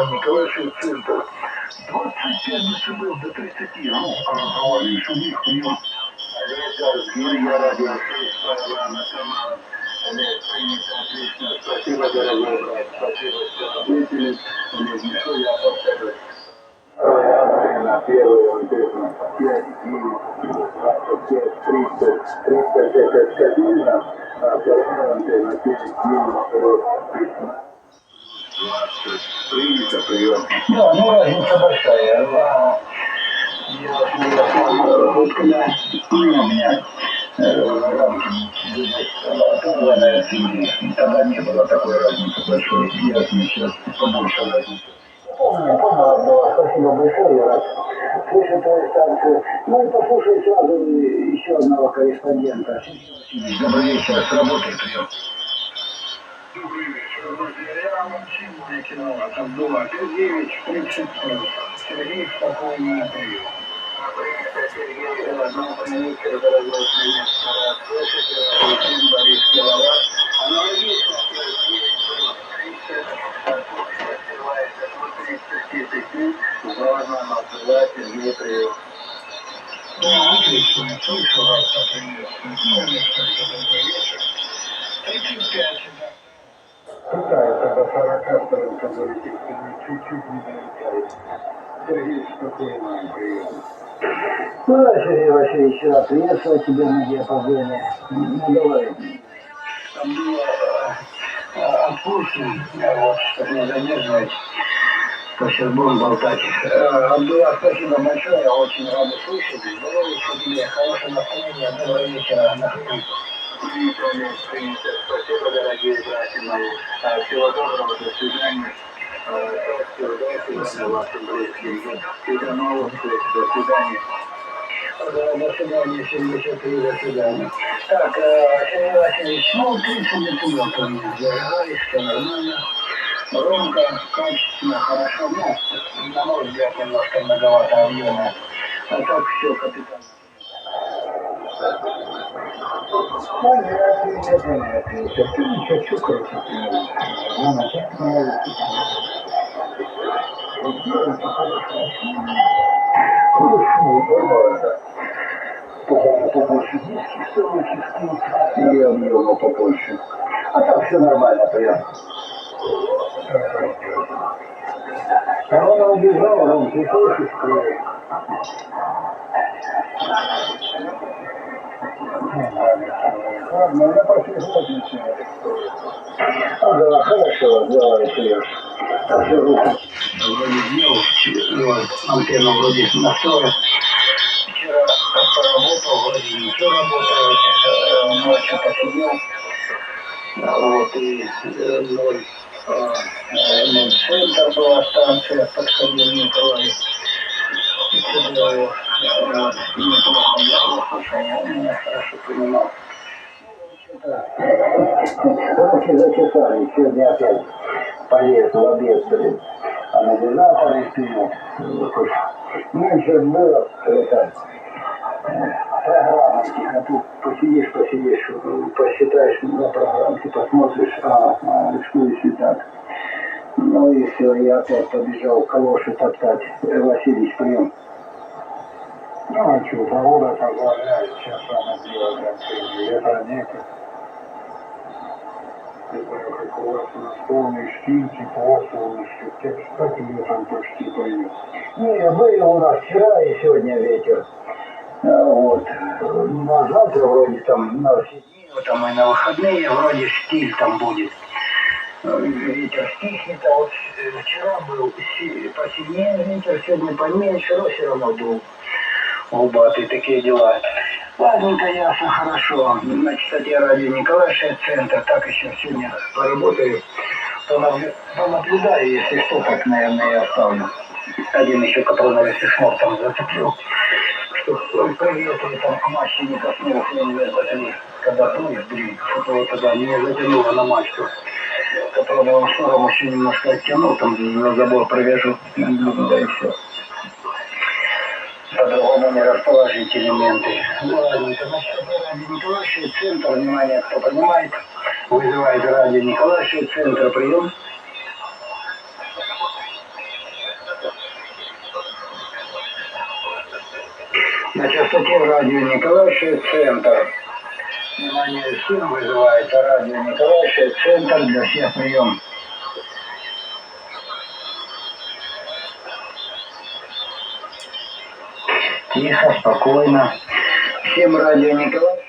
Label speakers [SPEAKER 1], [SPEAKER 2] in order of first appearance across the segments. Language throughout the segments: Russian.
[SPEAKER 1] на Николаевич центр. 25 децибел до 30. Ну, проваливаешь у них, у них. Илья радио. Принято, отлично. Спасибо, дорогой брат. Спасибо, что ответили. Ничего я повторюсь. На вот это, 5, 25, 30, 30 это стабильно, а вторая антенна 5, 9, 20, принято, прием. Да, ну разница большая. Я вот когда у меня полная тогда не было такой разницы большой. Я сейчас побольше разницы. Помню, помню, было. Спасибо большое, я слышать твою станцию. Ну и послушай сразу еще одного корреспондента. Добрый вечер, с работы прием. Добрый вечер, друзья. Максим Никинов от Абдула 5930. Сергей, спокойный прием. Да, отлично. Слышу вас, поприветствую. Ну, несколько добрый вечер. 35, да. Пытается до 42, который чуть-чуть не долетает. Сергей, спокойно, прием. Ну, да, Сергей Васильевич, рад приветствовать тебя на диапазоне. Ну, давай. Там было э, отпустим, вот, чтобы не задерживать. То сейчас будем болтать. Э, Абдулла, спасибо большое, я очень рад слышать. Здоровья тебе, хорошего настроения, доброго вечера. На Спасибо, дорогие братья мои. Всего доброго, до свидания. Всего доброго, вашим близким. Всего новых встреч, до свидания. Да, до свидания, 73, до свидания. Так, Сергей Васильевич, ну, 30 децибел по мне зажигались, все нормально. Громко, качественно, хорошо, ну, на мой взгляд, немножко многовато объема. А так все, капитан. Понятно, понятно. Все, так нравится. Хорошо, нормально. Побольше диски, и побольше. А так все нормально, понятно. А он убежал, он ты слышишь, скрывает. Ладно, я пошли смотрите. Ага, хорошо. Все руки. Вроде сделал, антенну вроде настроил. Вчера поработал, вроде ничего работает, ночью посидел. Вот, и ноль. Центр была станция, подходил Николай. Неплохо, я слушал, меня хорошо понимал. Руки зачесали, сегодня опять полез в обед, блин. Анализаторы вперед. Меньше было это программки, а тут посидишь, посидишь, посчитаешь на программке, посмотришь, а, а что если так. Ну и все, я опять побежал калоши топтать. Васильевич, прием. Ну а что, погода позволяет, сейчас она делает, это некогда. У вас у нас полный штиль, тепло, солнышко. Как летом почти пойдет. Не, был у нас вчера и сегодня ветер. А, Вот. На завтра вроде там на вот там и на выходные вроде штиль там будет. Ветер стихнет, а вот э, вчера был си- посильнее ветер, сегодня поменьше, но все равно дул. Губатый, такие дела. Ладненько, ясно, хорошо. Значит, кстати, радио Николаевич центр, так еще сегодня поработаю. Понаблюдаю, если что, так, наверное, я оставлю. Один еще, который, наверное, шнур там зацеплю. Что приветы там к мачте не коснулся, не знаю. Когда дует, блин, что-то тогда не затянуло на мачту. Он шнуром еще немножко оттянул, там забор привяжу, да и все внимания расположить элементы. Ну ладненько, значит, ради Николаевича центр, внимание, кто понимает, вызывает ради Николаевича центр, прием. На частоте радио Николаевича центр. Внимание, сын, вызывает радио Николаевича центр для всех прием. Тихо, спокойно. Всем радио Николаевича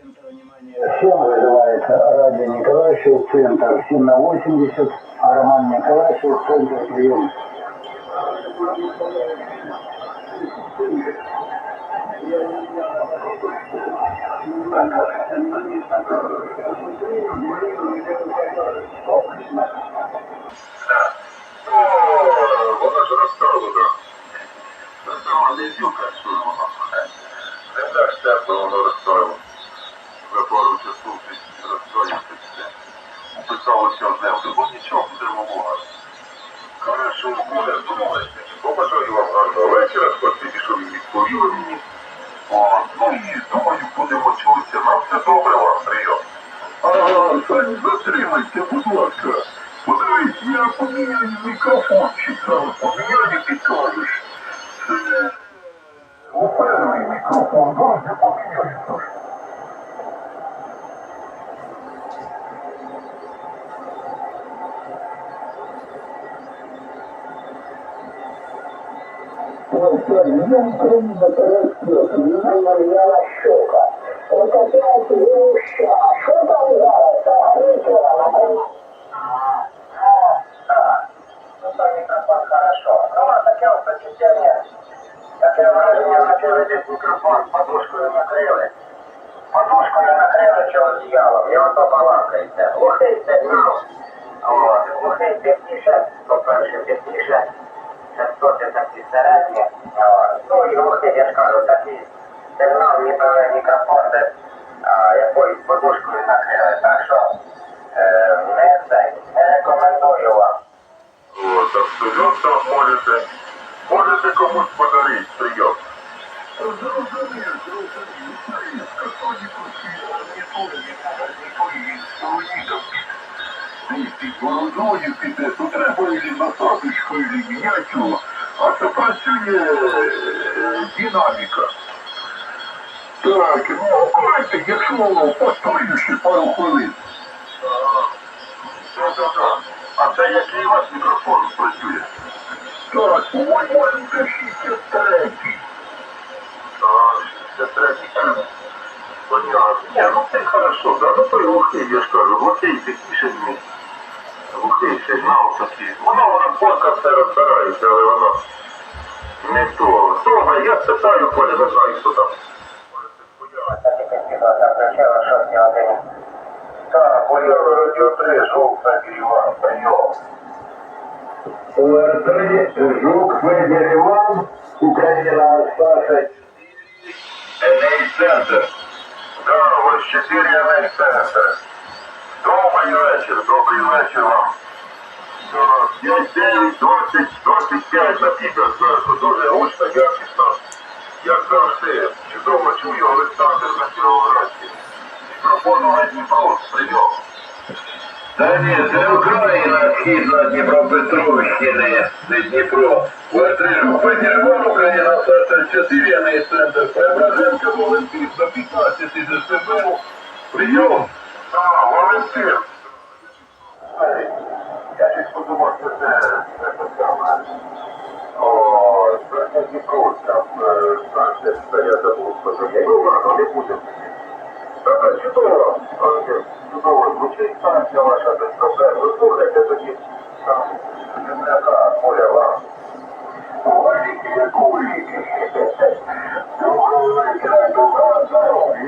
[SPEAKER 1] центр. Всем вызывается радио Николаевича центр. 7 на 80. А Роман Николаевич центр прием.
[SPEAKER 2] Розставлена. Розставлена не зілка, що вона. Ну і думаю, будемо чутися. Нам все добре вам прийом. Ага, Сань, затримайте, будь ласка. Подивись, я поміняю мікрофончик. Поміняю
[SPEAKER 1] Ой, Соня, я Украина торопилась, меня взяла щека. Вот опять лучше. А что там зараз? А, ничего, например. Ну, там микрофон хорошо. Ну, а такое впечатление. Такое выражение, начали здесь микрофон подушкою накрыли. Подушкою накрыли, что одеялом. И он побалакається. Глухий сигнал. Вот. Глухий тихіше, по-перше, тихіше. частоти такі середні. От. Ну і глухий, я ж кажу, такий сигнал, ніби мікрофон десь а, якоюсь подушкою накрили. Так що е, не це, не рекомендую вам.
[SPEAKER 2] От, абсолютно можете, можете комусь подарити прийом. Зрозумів, зрозумів. Скасоні просили, ніхто не може, ніхто її стороні там під бородою піде, то треба її насадочку і міняти. А це працює е, динаміка. Так, ну акуратно, якщо постою ще пару хвилин. Так-так-так. А це який у вас мікрофон працює? Так, по-моєму, це 63. А, 63. Понятно. Ні, ну це хорошо, да. Ну той глухий, я ж кажу, глухий тихіше ні. Глухий сигнал такий. Воно, воно фотка все розбирається, але воно не то. Добре, я спитаю, Коля, не знаю, хто там. Так, Уляна, радіо 3, жовт Федір Іван, прийом.
[SPEAKER 1] УР-3, Жук, Федір Іван, Україна, Саша.
[SPEAKER 2] Еней-центр. Да, ось 4 Еней-центр. Добрий вечір, добрий вечір вам. 5, 9, 20, 25 напіках. Зверху дуже гучно, якісно. Як завжди, чудово чую Олександр на Кіровоградці. Мікрофон на Дніпро, прийом.
[SPEAKER 3] Та ні, це Україна, східна Дніпропетровщини, не Дніпро. Вертежу Федірван, Україна, Саша 4, на центр Преображенка, Валентин, до 15 децибел. Прийом.
[SPEAKER 2] А, Валентин. Я щось подумав, що це це те саме. О, це Дніпро, там, е, станція, це я забув сказати. Ну ладно, не будемо. Так, чудово. Е, Чудово звучить станція ваша без проблем. Ви слухайте тоді там земляка поля вам. Ой, кулики. Доброго доброго здоров'я.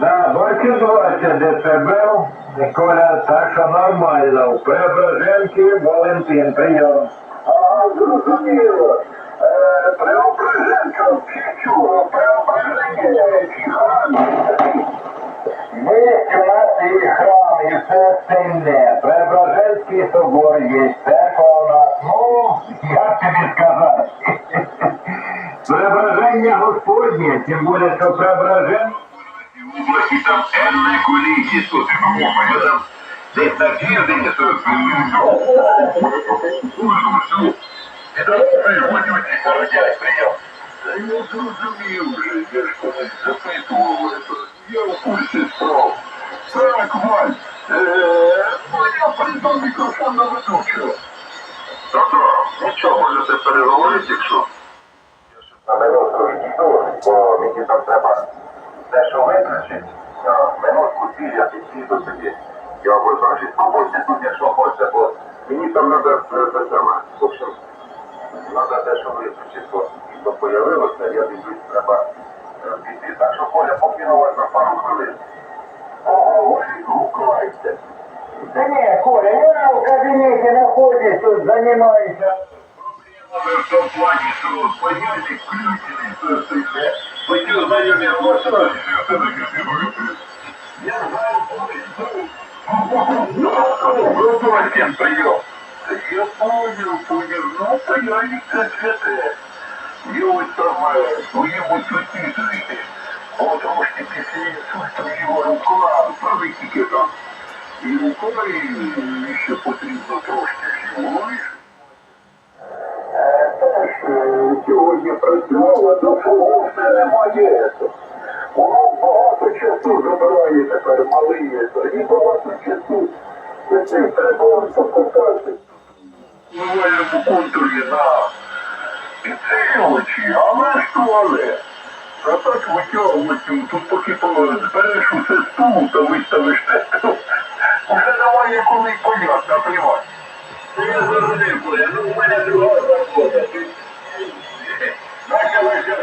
[SPEAKER 3] Да, бачу 20 децибел, Коля, так що нормально. Преображенки, Валентин, прийом.
[SPEAKER 1] А, зрозуміло. Е, Преображенка вчичу, Преображення, чи храм.
[SPEAKER 3] Є у нас і храм, і все остальне. Преображенський собор є, церква у нас. Ну, як тобі сказати? Преображення Господнє, тим більше, що преображення
[SPEAKER 2] області там енне количество допомоги. Я там десь на тиждень
[SPEAKER 3] Підозрюю водючий народяй прийом. Та я зрозумів вже, я ж колись запитував, це. я в курсі справ. Так, Валь, е, моя придбав мікрофон на ведучого.
[SPEAKER 2] Тобто, нічого можете переговорити, якщо.
[SPEAKER 3] Я Минутку дві, я підійду собі. Я визначить, побудьте тут, якщо хочете, бо мені там треба те саме. В общем, треба дещо виключити, бо то появилося, я дивлюсь, треба е, піти. Так що, Коля, покину вас на пару хвилин. Ой, гукайте.
[SPEAKER 1] Да не, Коля, я в кабинете нахожусь, тут занимаюсь.
[SPEAKER 3] Проблема в тому плані, що понятник включений, то це все. Хотів знайомі влаштувати, що це таке. Я знаю, Рудольфин прием. Я понял, понял. Ну, понятник как это. Я вот самое, своему сутителю. Потому что після інсульту його рука, правильники там. І рукою ще потрібно трошки живої. Сьогодні працювала, мене немає. Воно багато часу забирає тепер малий. І багато часу. Це треба покупати. Буває по контурі на підсилювачі, але ж туалет. А так витягувати, тут поки збереш усе стул та виставиш тесту, вже немає коли поляк наплівати. Я зрозумів, Коля, ну в мене друга робота. Началася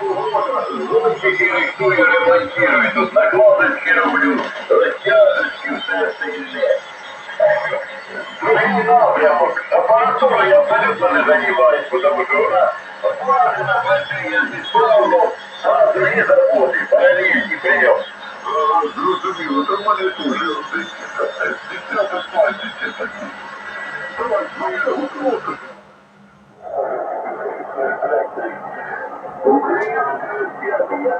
[SPEAKER 3] робота, зонтики рихтую, ремонтую, тут накладочки роблю, розтяжечки, все остальне. Другий напрямок, апаратура я абсолютно не займаюсь, потому що вона оплачена, працює несправно, а другі заботи, паралельні прийом. Десята пальця такі. Давай, моя робота. Україна п'ятий,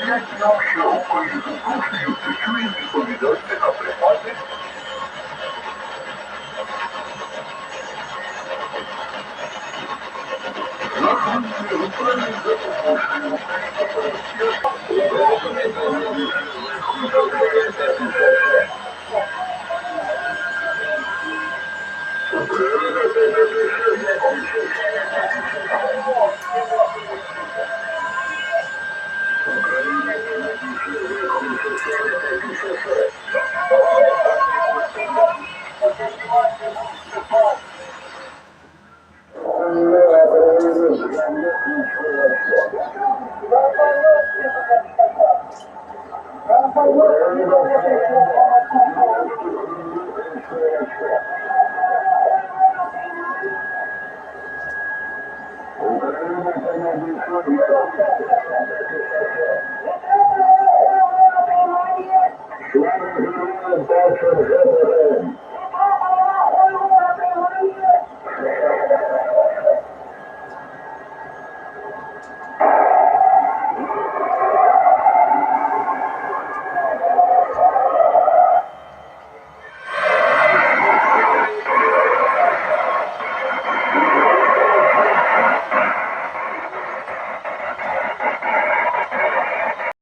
[SPEAKER 3] я не знаю, що працює, і моє запрошення, і команди з України, і працює. Стойте, я вас И вообще